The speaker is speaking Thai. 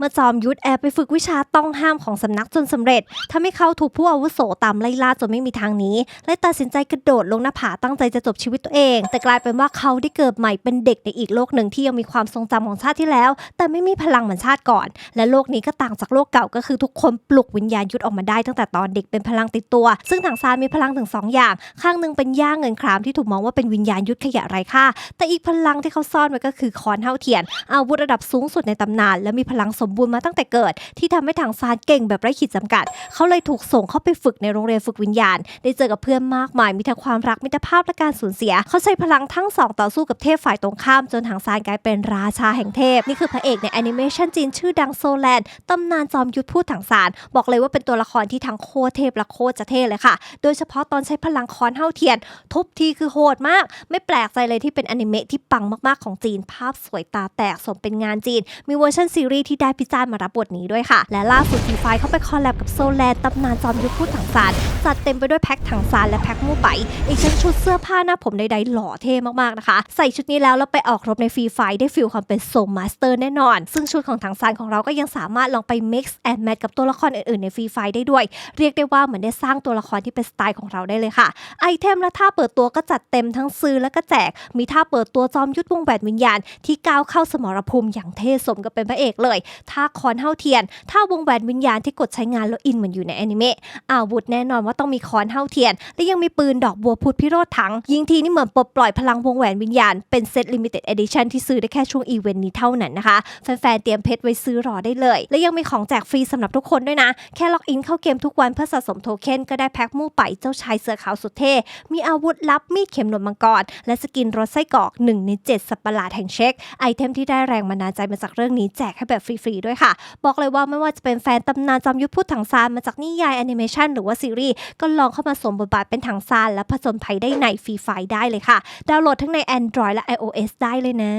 เมื่อจอมยุทธแอบไปฝึกวิชาต้องห้ามของสำนักจนสำเร็จทำให้เขาถูกผู้อาวุโสตามไล่ล่าจนไม่มีทางหนีและตัดสินใจกระโดดลงหน้าผาตั้งใจจะจบชีวิตตัวเอง แต่กลายเป็นว่าเขาได้เกิดใหม่เป็นเด็กในอีกโลกหนึ่งที่ยังมีความทรงจำของชาติที่แล้ว แต่ไม่มีพลังเหมือนชาติก่อน และโลกนี้ก็ต่างจากโลกเก่าก็คือทุกคนปลุกวิญญาณยุทธออกมาได้ตั้งแต่ตอนเด็กเป็นพลังติดตัว ซึ่งถังซานมีพลังถึงสองอย่าง ข้างหนึ่งเป็นย่าเงินครามที่ถูกมองว่าเป็นวิญญาณยุทธขยะไร้ค่าแต่อีกพลังที่เขาซ่อนไว้ก็คือคอนเท่าเทียน อาวุธระดับสูงสุดในตำนานและมีพลังสมบูรณ์มาตั้งแต่เกิด ที่ทำให้ถังซานเก่งแบบไร้ขีดจำกัด เขาเลยถูกส่งเข้าไปฝึกในโรงเรียนฝึกวิญญาณ ได้เจอกับเพื่อนมากมาย มีทั้งความรักมิตรภาพและการสูญเสีย เขาใช้พลังทั้งสองต่อสู้กับเทพฝ่ายตรงข้ามจนถังซานกลายเป็นราชาแห่งเทพ นี่คือพระเอกในแอนิเมชันจีนชื่อดังโซแลนด์ตำนานจอมยุทธพูดถังซานบอกเลยว่าเป็นตัวละครที่ทั้งโคตรเทพและโคตรจะเท่เลยค่ะ โดยเฉพาะตอนใช้พลังคอนเท่าเทียน ทุบทีคือโหดมาก ไม่แปลกใจเลยที่เป็นอนิเมะที่ปังมากๆของจีน ภาพสวยตาแตกสมเป็นงานจีน มีเวอร์ชันซีรีส์ที่ได้พิจารณ์มารับบทนี้ด้วยค่ะ และล่าสุดทีไฟเข้าไปคอลแลบกับโซแลนด์ตำนานจอมยุทธพูดถังซานจัดเต็มไปด้วยแพ็คถังซานและแพ็คมู่ไป อีกทั้งชุดเสื้อผ้าหน้าผมใดๆหล่อเท่มากๆนะคะ ใส่ชุดนี้แล้วแล้วไปออกรบในฟรีไฟได้ฟิลความเป็นโซมาสเตอร์แน่นอน ซึ่งชุดของถังซานของเราก็ยังสามารถลองไป mix and match กับตัวละครอื่นๆในฟรีไฟได้ด้วย เรียกได้ว่าเหมือนได้สร้างตัวละครที่เป็นสไตล์ของเราได้เลยค่ะไอเทมและท่าเปิดตัวก็จัดเต็มทั้งซื้อและก็แจก มีท่าเปิดตัวจอมยุทธวงแหวนวิญญาณ ที่ก้าวเข้าสมรภูมิอย่างเท่สมกับเป็นพระเอกเลยท่าคอนเท่าเทียนท่าวงแหวนวิญญาณที่กดใช้งานแล้วอินเหมือนอยู่ในแอนิเมะอาวุธแน่นอนว่าต้องมีคอนเท่าเทียน และยังมีปืนดอกบัวพุธพิโรธถัง ยิงทีนี่เหมือนปลดปล่อยพลังวงแหวนวิญญาณเป็นเซตลิมิเต็ดเอดิชันที่ซื้อได้แค่ช่วงอีเวนต์นี้เท่านั้นนะคะ แฟนๆเตรียมเพชรไว้ซื้อรอได้เลย และยังมีของแจกฟรีสำหรับทุกคนด้วยนะ แค่ล็อกอินเข้าเกมทุกวันเพื่อสะสมโทเค็นก็ได้แพ็คมู่ไปเจ้าชายเสือขาวสุดเท่มีอาวุธลับมีดเข็มหนวดมังกรและสกินรถไส้กรอกหนึ่งในเจ็ดสัตว์ประหลาดแห่งเช็คไอเทมที่ได้แรงบันดาลใจมาจากเรื่องนี้แจกให้แบบฟรีด้วยค่ะ บอกเลยว่าไม่ว่าจะเป็นแฟนตำนานจอมยุทธพูดถังซานมาจากนิยายแอนิเมชันหรือว่าซีรีส์ก็ลองเข้ามาสวมบทบาทเป็นถังซานและผจญภัยได้ในฟรีไฟได้เลยค่ะ ดาวน์โหลดทั้งใน Android และ iOS ได้เลยนะ